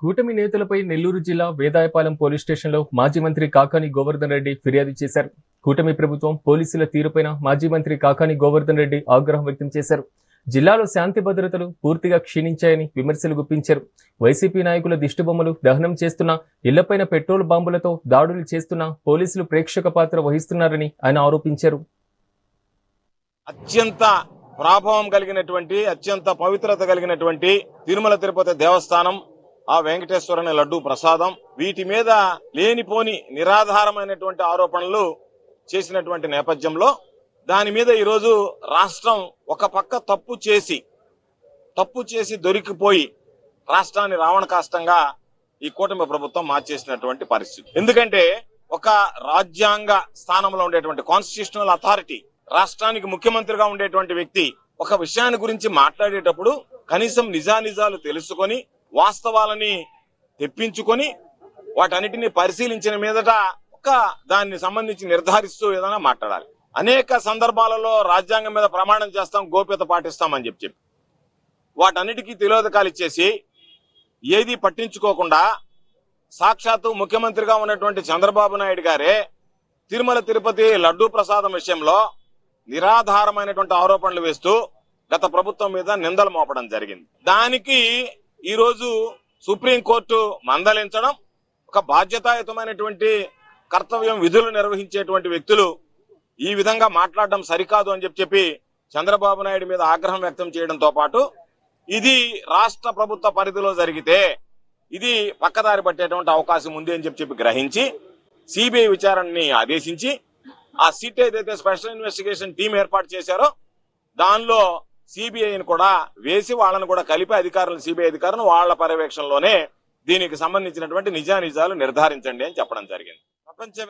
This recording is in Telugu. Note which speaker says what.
Speaker 1: కూటమి నేతలపై నెల్లూరు జిల్లా వేదాయపాలెం పోలీస్ స్టేషన్లో మాజీ మంత్రి కాకాని గోవర్ధన్ రెడ్డి ఫిర్యాదు చేశారు. కూటమి ప్రభుత్వం పోలీసుల తీరుపైన మాజీ మంత్రి కాకాని గోవర్ధన్ రెడ్డి ఆగ్రహం వ్యక్తం చేశారు. జిల్లాలో శాంతి భద్రతలు పూర్తిగా క్షీణించాయని విమర్శలు గుప్పించారు. వైసీపీ నాయకుల దిష్టిబొమ్మలు దహనం చేస్తున్న ఇళ్ళపైన పెట్రోల్ బాంబులతో దాడులు చేస్తున్న పోలీసులు ప్రేక్షక పాత్ర వహిస్తున్నారని ఆయన ఆరోపించారు.
Speaker 2: అత్యంత ప్రాభవం కలిగినటువంటి అత్యంత పవిత్రత కలిగినటువంటి తిరుమల తిరుపతి దేవస్థానం ఆ వెంకటేశ్వరుని లడ్డు ప్రసాదం వీటి మీద లేనిపోని నిరాధారమైనటువంటి ఆరోపణలు చేసినటువంటి నేపథ్యంలో దాని మీద ఈరోజు రాష్ట్రం ఒక పక్క తప్పు చేసి తప్పు చేసి దొరికిపోయి రాష్ట్రాన్ని రావణ కాష్టంగా ఈ కూటమి ప్రభుత్వం మార్చేసినటువంటి పరిస్థితి. ఎందుకంటే ఒక రాజ్యాంగ స్థానంలో ఉండేటువంటి కాన్స్టిట్యూషనల్ అథారిటీ రాష్ట్రానికి ముఖ్యమంత్రిగా ఉండేటువంటి వ్యక్తి ఒక విషయాన్ని గురించి మాట్లాడేటప్పుడు కనీసం నిజానిజాలు తెలుసుకొని వాస్తవాలని తెప్పించుకొని వాటన్నిటిని పరిశీలించిన మీదట ఒక దాన్ని సంబంధించి నిర్ధారిస్తూ ఏదైనా మాట్లాడాలి. అనేక సందర్భాలలో రాజ్యాంగం మీద ప్రమాణం చేస్తాం గోప్యత పాటిస్తామని చెప్పి చెప్పి. వాటన్నిటికీ తిలోదకాలు ఇచ్చేసి ఏది పట్టించుకోకుండా సాక్షాత్తు ముఖ్యమంత్రిగా ఉన్నటువంటి చంద్రబాబు నాయుడు గారే తిరుమల తిరుపతి లడ్డూ ప్రసాదం విషయంలో నిరాధారమైనటువంటి ఆరోపణలు వేస్తూ గత ప్రభుత్వం మీద నిందలు మోపడం జరిగింది. దానికి ఈరోజు సుప్రీంకోర్టు మందలించడం ఒక బాధ్యతాయుతమైనటువంటి కర్తవ్యం విధులు నిర్వహించేటువంటి వ్యక్తులు ఈ విధంగా మాట్లాడడం సరికాదు అని చెప్పి చెప్పి చంద్రబాబు నాయుడు మీద ఆగ్రహం వ్యక్తం చేయడంతో పాటు ఇది రాష్ట్ర ప్రభుత్వ పరిధిలో జరిగితే ఇది పక్కదారి పట్టేటువంటి అవకాశం ఉంది అని చెప్పి చెప్పి గ్రహించి సిబిఐ విచారణని ఆదేశించి ఆ సిట్ ఏదైతే స్పెషల్ ఇన్వెస్టిగేషన్ టీం ఏర్పాటు చేశారో దానిలో సిబిఐని కూడా వేసి వాళ్ళని కూడా కలిపి అధికారులు సిబిఐ అధికారులు వాళ్ళ పర్యవేక్షణలోనే దీనికి సంబంధించినటువంటి నిజానిజాలు నిర్ధారించండి అని చెప్పడం జరిగింది. ప్రపంచ